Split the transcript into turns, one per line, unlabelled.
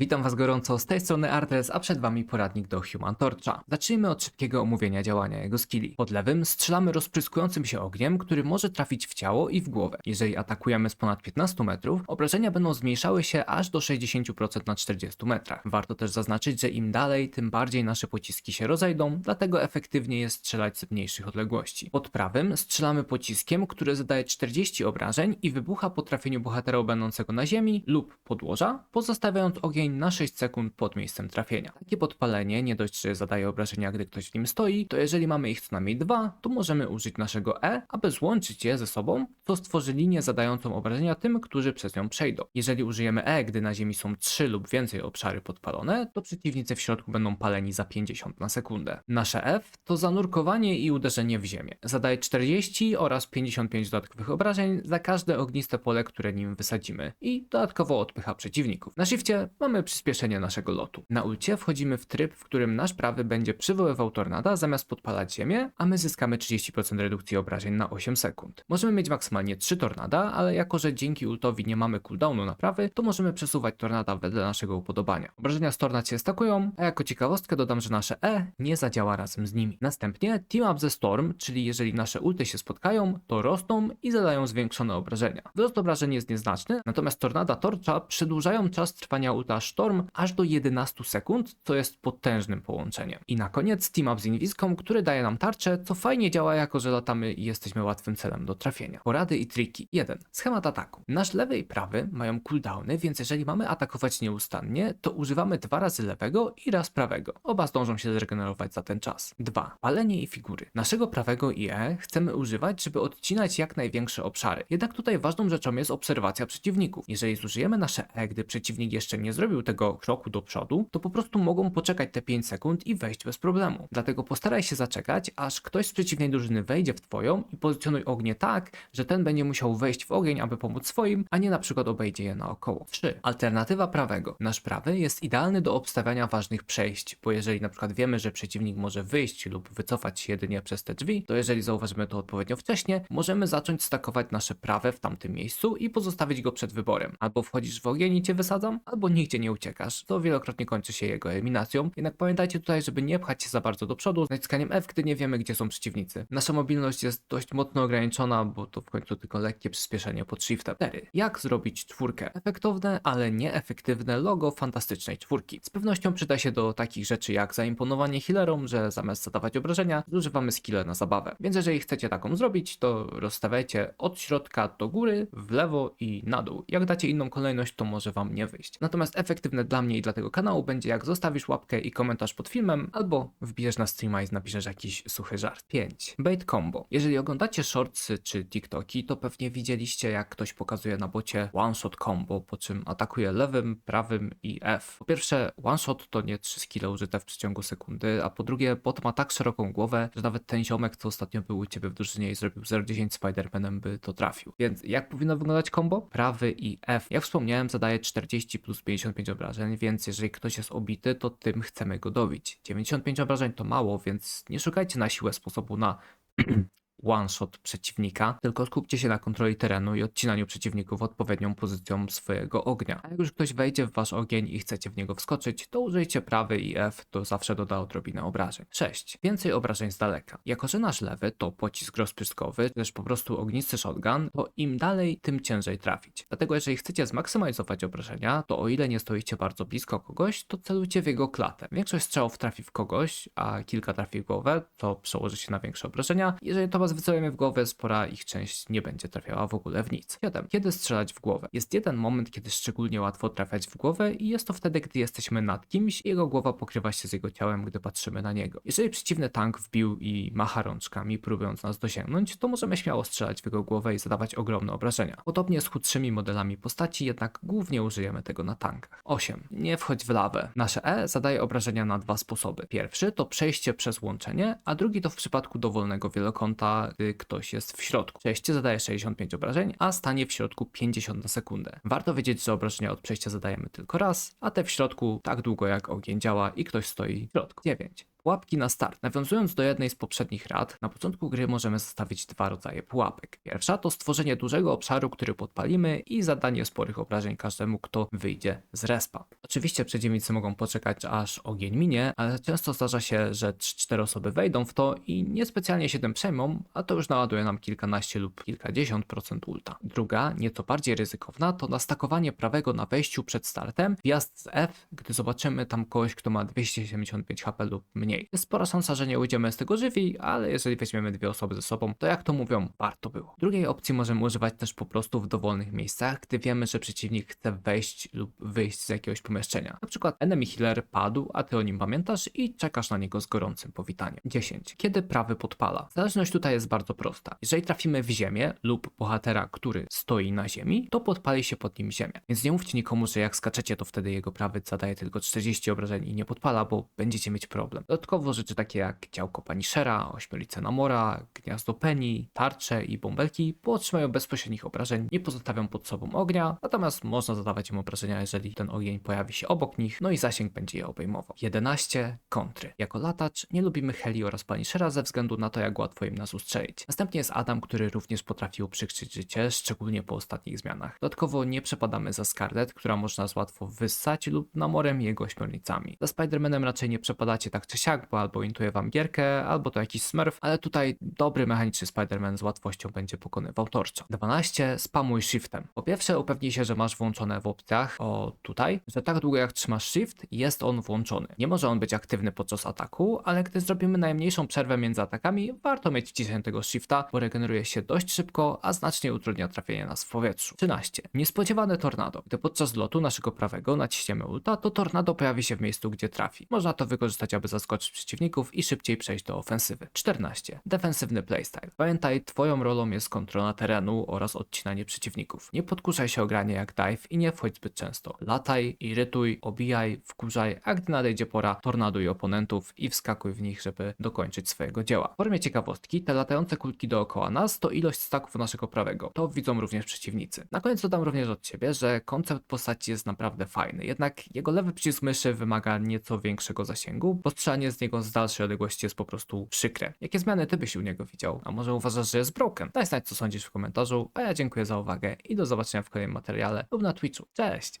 Witam Was gorąco, z tej strony Artres, a przed Wami poradnik do Human Torcha. Zacznijmy od szybkiego omówienia działania jego skilli. Pod lewym strzelamy rozpryskującym się ogniem, który może trafić w ciało i w głowę. Jeżeli atakujemy z ponad 15 metrów, obrażenia będą zmniejszały się aż do 60% na 40 metrach. Warto też zaznaczyć, że im dalej, tym bardziej nasze pociski się rozejdą, dlatego efektywnie jest strzelać z mniejszych odległości. Pod prawym strzelamy pociskiem, który zadaje 40 obrażeń i wybucha po trafieniu bohatera będącego na ziemi lub podłoża, pozostawiając ogień na 6 sekund pod miejscem trafienia. Takie podpalenie nie dość, że zadaje obrażenia, gdy ktoś w nim stoi, to jeżeli mamy ich co najmniej dwa, to możemy użyć naszego E, aby złączyć je ze sobą, co stworzy linię zadającą obrażenia tym, którzy przez nią przejdą. Jeżeli użyjemy E, gdy na ziemi są 3 lub więcej obszary podpalone, to przeciwnicy w środku będą paleni za 50 na sekundę. Nasze F to zanurkowanie i uderzenie w ziemię. Zadaje 40 oraz 55 dodatkowych obrażeń za każde ogniste pole, które nim wysadzimy i dodatkowo odpycha przeciwników. Na shifcie mamy przyspieszenie naszego lotu. Na ulcie wchodzimy w tryb, w którym nasz prawy będzie przywoływał tornada zamiast podpalać ziemię, a my zyskamy 30% redukcji obrażeń na 8 sekund. Możemy mieć maksymalnie 3 tornada, ale jako że dzięki ultowi nie mamy cooldownu na prawy, to możemy przesuwać tornada wedle naszego upodobania. Obrażenia z tornad się stakują, a jako ciekawostkę dodam, że nasze E nie zadziała razem z nimi. Następnie Team Up ze Storm, czyli jeżeli nasze ulty się spotkają, to rosną i zadają zwiększone obrażenia. Wzrost obrażeń jest nieznaczny, natomiast tornada torcza przedłużają czas trwania ulta Storm aż do 11 sekund, co jest potężnym połączeniem. I na koniec Team Up z Inwiską, który daje nam tarczę, co fajnie działa jako, że latamy i jesteśmy łatwym celem do trafienia. Porady i triki. 1. Schemat ataku. Nasz lewy i prawy mają cooldowny, więc jeżeli mamy atakować nieustannie, to używamy dwa razy lewego i raz prawego. Oba zdążą się zregenerować za ten czas. 2. Palenie i figury. Naszego prawego i E chcemy używać, żeby odcinać jak największe obszary. Jednak tutaj ważną rzeczą jest obserwacja przeciwników. Jeżeli zużyjemy nasze E, gdy przeciwnik jeszcze nie zrobił tego kroku do przodu, to po prostu mogą poczekać te 5 sekund i wejść bez problemu. Dlatego postaraj się zaczekać, aż ktoś z przeciwnej drużyny wejdzie w twoją i pozycjonuj ognie tak, że ten będzie musiał wejść w ogień, aby pomóc swoim, a nie na przykład obejdzie je naokoło. 3. Alternatywa prawego. Nasz prawy jest idealny do obstawiania ważnych przejść, bo jeżeli na przykład wiemy, że przeciwnik może wyjść lub wycofać się jedynie przez te drzwi, to jeżeli zauważymy to odpowiednio wcześnie, możemy zacząć stakować nasze prawe w tamtym miejscu i pozostawić go przed wyborem. Albo wchodzisz w ogień i cię wysadzam, albo nigdzie nie uciekasz. To wielokrotnie kończy się jego eliminacją. Jednak pamiętajcie tutaj, żeby nie pchać się za bardzo do przodu z naciskaniem F, gdy nie wiemy, gdzie są przeciwnicy. Nasza mobilność jest dość mocno ograniczona, bo to w końcu tylko lekkie przyspieszenie pod shiftem. 4. Jak zrobić czwórkę? Efektowne, ale nieefektywne logo fantastycznej czwórki. Z pewnością przyda się do takich rzeczy jak zaimponowanie healerom, że zamiast zadawać obrażenia, zużywamy skille na zabawę. Więc jeżeli chcecie taką zrobić, to rozstawiajcie od środka do góry, w lewo i na dół. Jak dacie inną kolejność, to może wam nie wyjść. Natomiast efektywne dla mnie i dla tego kanału będzie jak zostawisz łapkę i komentarz pod filmem, albo wbijesz na streama i napiszesz jakiś suchy żart. 5. Bait combo. Jeżeli oglądacie shortsy czy TikToki, to pewnie widzieliście jak ktoś pokazuje na bocie one shot combo, po czym atakuje lewym, prawym i F. Po pierwsze, one shot to nie 3 skille użyte w przeciągu sekundy, a po drugie, bot ma tak szeroką głowę, że nawet ten ziomek, co ostatnio był u ciebie w drużynie i zrobił 0.10 Spidermanem, by to trafił. Więc jak powinno wyglądać combo? Prawy i F. Jak wspomniałem, zadaje 40 plus 55 obrażeń, więc jeżeli ktoś jest obity, to tym chcemy go dobić. 95 obrażeń to mało, więc nie szukajcie na siłę sposobu na one-shot przeciwnika, tylko skupcie się na kontroli terenu i odcinaniu przeciwników odpowiednią pozycją swojego ognia. A jak już ktoś wejdzie w wasz ogień i chcecie w niego wskoczyć, to użyjcie prawy i F, to zawsze doda odrobinę obrażeń. 6. Więcej obrażeń z daleka. Jako, że nasz lewy to pocisk rozpryskowy, czy też po prostu ognisty shotgun, to im dalej, tym ciężej trafić. Dlatego jeżeli chcecie zmaksymalizować obrażenia, to o ile nie stoicie bardzo blisko kogoś, to celujcie w jego klatę. Większość strzałów trafi w kogoś, a kilka trafi w głowę, to przełoży się na większe obrażenia. Jeżeli to was wycelujemy w głowę, spora ich część nie będzie trafiała w ogóle w nic. 7. Kiedy strzelać w głowę? Jest jeden moment, kiedy szczególnie łatwo trafiać w głowę i jest to wtedy, gdy jesteśmy nad kimś i jego głowa pokrywa się z jego ciałem, gdy patrzymy na niego. Jeżeli przeciwny tank wbił i macha rączkami, próbując nas dosięgnąć, to możemy śmiało strzelać w jego głowę i zadawać ogromne obrażenia. Podobnie z chudszymi modelami postaci, jednak głównie użyjemy tego na tankach. 8. Nie wchodź w lawę. Nasze E zadaje obrażenia na dwa sposoby. Pierwszy to przejście przez łączenie, a drugi to w przypadku dowolnego wielokąta, gdy ktoś jest w środku. Przejście zadaje 65 obrażeń, a stanie w środku 50 na sekundę. Warto wiedzieć, że obrażenia od przejścia zadajemy tylko raz, a te w środku tak długo jak ogień działa i ktoś stoi w środku. 9. Pułapki na start. Nawiązując do jednej z poprzednich rad, na początku gry możemy zostawić dwa rodzaje pułapek. Pierwsza to stworzenie dużego obszaru, który podpalimy i zadanie sporych obrażeń każdemu, kto wyjdzie z respa. Oczywiście przeciwnicy mogą poczekać aż ogień minie, ale często zdarza się, że 3-4 osoby wejdą w to i niespecjalnie się tym przejmą, a to już naładuje nam kilkanaście lub kilkadziesiąt procent ulta. Druga, nieco bardziej ryzykowna, to nastakowanie prawego na wejściu przed startem, wjazd z F, gdy zobaczymy tam kogoś, kto ma 275 HP lub mniej. Jest spora szansa, że nie ujdziemy z tego żywi, ale jeżeli weźmiemy dwie osoby ze sobą, to jak to mówią, warto było. Drugiej opcji możemy używać też po prostu w dowolnych miejscach, gdy wiemy, że przeciwnik chce wejść lub wyjść z jakiegoś pomieszczenia. Na przykład enemy healer padł, a ty o nim pamiętasz i czekasz na niego z gorącym powitaniem. 10. Kiedy prawy podpala? Zależność tutaj jest bardzo prosta. Jeżeli trafimy w ziemię lub bohatera, który stoi na ziemi, to podpali się pod nim ziemia. Więc nie mówcie nikomu, że jak skaczecie, to wtedy jego prawy zadaje tylko 40 obrażeń i nie podpala, bo będziecie mieć problem. Dodatkowo rzeczy takie jak działko Punishera, ośmiolice Namora, gniazdo Penny, tarcze i bąbelki otrzymają bezpośrednich obrażeń, nie pozostawią pod sobą ognia, natomiast można zadawać im obrażenia, jeżeli ten ogień pojawi się obok nich, no i zasięg będzie je obejmował. 11. Kontry. Jako latacz nie lubimy Heli oraz Punishera ze względu na to, jak łatwo im nas ustrzelić. Następnie jest Adam, który również potrafił przykrzyć życie, szczególnie po ostatnich zmianach. Dodatkowo nie przepadamy za Scarlet, która można nas łatwo wyssać lub namorem jego ośmiornicami. Za Spidermanem raczej nie przepadacie tak czy siak, bo albo intuje wam gierkę, albo to jakiś smurf, ale tutaj dobry mechaniczny Spiderman z łatwością będzie pokonywał torcza. 12. Spamuj shiftem. Po pierwsze upewnij się, że masz włączone w opcjach, o tutaj, że tak długo jak trzymasz shift, jest on włączony. Nie może on być aktywny podczas ataku, ale gdy zrobimy najmniejszą przerwę między atakami, warto mieć wciśniętego tego shifta, bo regeneruje się dość szybko, a znacznie utrudnia trafienie nas w powietrzu. 13. Niespodziewane tornado. Gdy podczas lotu naszego prawego naciśniemy ulta, to tornado pojawi się w miejscu, gdzie trafi. Można to wykorzystać, aby zaskoczyć przeciwników i szybciej przejść do ofensywy. 14. Defensywny playstyle. Pamiętaj, twoją rolą jest kontrola terenu oraz odcinanie przeciwników. Nie podkuszaj się o granie jak dive i nie wchodź zbyt często. Lataj, irytuj, obijaj, wkurzaj, a gdy nadejdzie pora, tornaduj oponentów i wskakuj w nich, żeby dokończyć swojego dzieła. W formie ciekawostki, te latające kulki dookoła nas to ilość staków naszego prawego. To widzą również przeciwnicy. Na koniec dodam również od ciebie, że koncept postaci jest naprawdę fajny, jednak jego lewy przycisk myszy wymaga nieco większego zasięgu, bo strzelanie z niego z dalszej odległości jest po prostu przykre. Jakie zmiany ty byś u niego widział? A może uważasz, że jest broken? Daj znać co sądzisz w komentarzu, a ja dziękuję za uwagę i do zobaczenia w kolejnym materiale lub na Twitchu. Cześć!